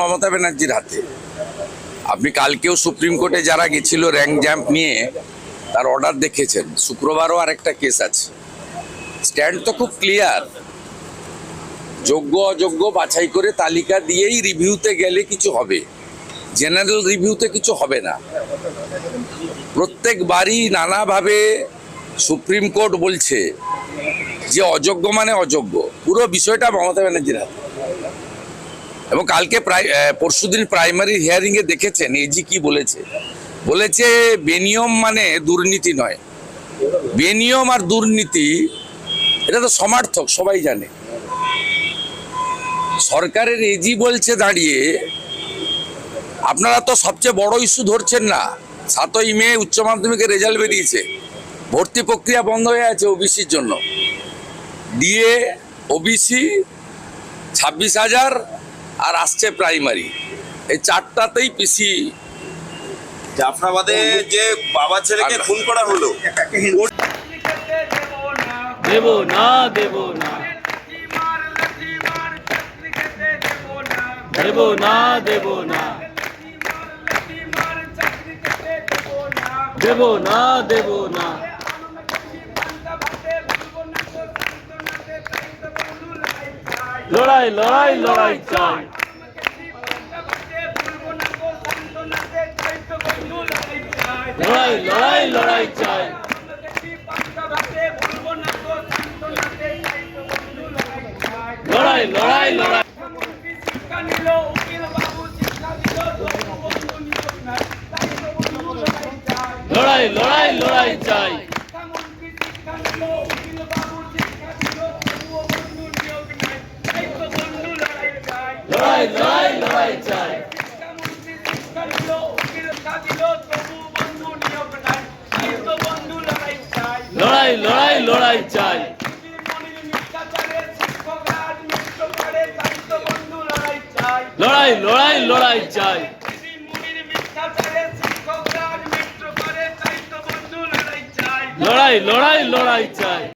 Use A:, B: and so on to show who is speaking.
A: মমতা ব্যানার্জির হাতে। আপনি কালকেও সুপ্রিম কোর্টে যারা গেছিল র্যাঙ্ক জ্যাম্প নিয়ে, তার অর্ডার দেখেছেন। শুক্রবারও আরেকটা কেস আছে। স্ট্যান্ড তো খুব ক্লিয়ার। যোগ্য, অযোগ্য বাছাই করে তালিকা দিয়েই রিভিউতে গেলে কিছু হবে। জেনারেল রিভিউতে কিছু হবে না। প্রত্যেকবারই নানাভাবে সুপ্রিম কোর্ট বলছে যে অযোগ্য মানে অযোগ্য। পুরো বিষয়টা মমতা ব্যানার্জির হাতে এবং কালকে প্রায় পরশুদিন প্রাইমারি হিয়ারিং এ দেখেছেন এজি কি বলেছে। বলেছে বেনিয়ম মানে দুর্নীতি নয়। বেনিয়ম আর দুর্নীতি, এটা তো সমার্থক, সবাই জানে। সরকারের এজি বলছে দাঁড়িয়ে, আপনারা তো সবচেয়ে বড় ইস্যু ধরছেন না। সাতই মে উচ্চ মাধ্যমিকের রেজাল্ট বেরিয়েছে। ভর্তি প্রক্রিয়া বন্ধ হয়ে আছে ওবিসির জন্য। ডিএ ওবিসি ছাব্বিশ হাজার আর আসছে প্রাইমারি। এই চারটাতেই পিসি
B: জাফরাবাদে যে বাবা ছেলেকে খুন করা হলো
C: দেব না
D: দেব না। দেব না
C: দেব না।
D: দেব না দেব না। লড়াই লড়াই লড়াই চাই। লড়াই লড়াই লড়াই চাই। লড়াই লড়াই লড়াই।
C: লড়াই
D: লড়াই লড়াই চাই।
C: লড়াই
D: লড়াই লড়াই চাই।
C: লড়াই
D: লড়াই
C: লড়াই চাই।
D: লড়াই লড়াই লড়াই চাই।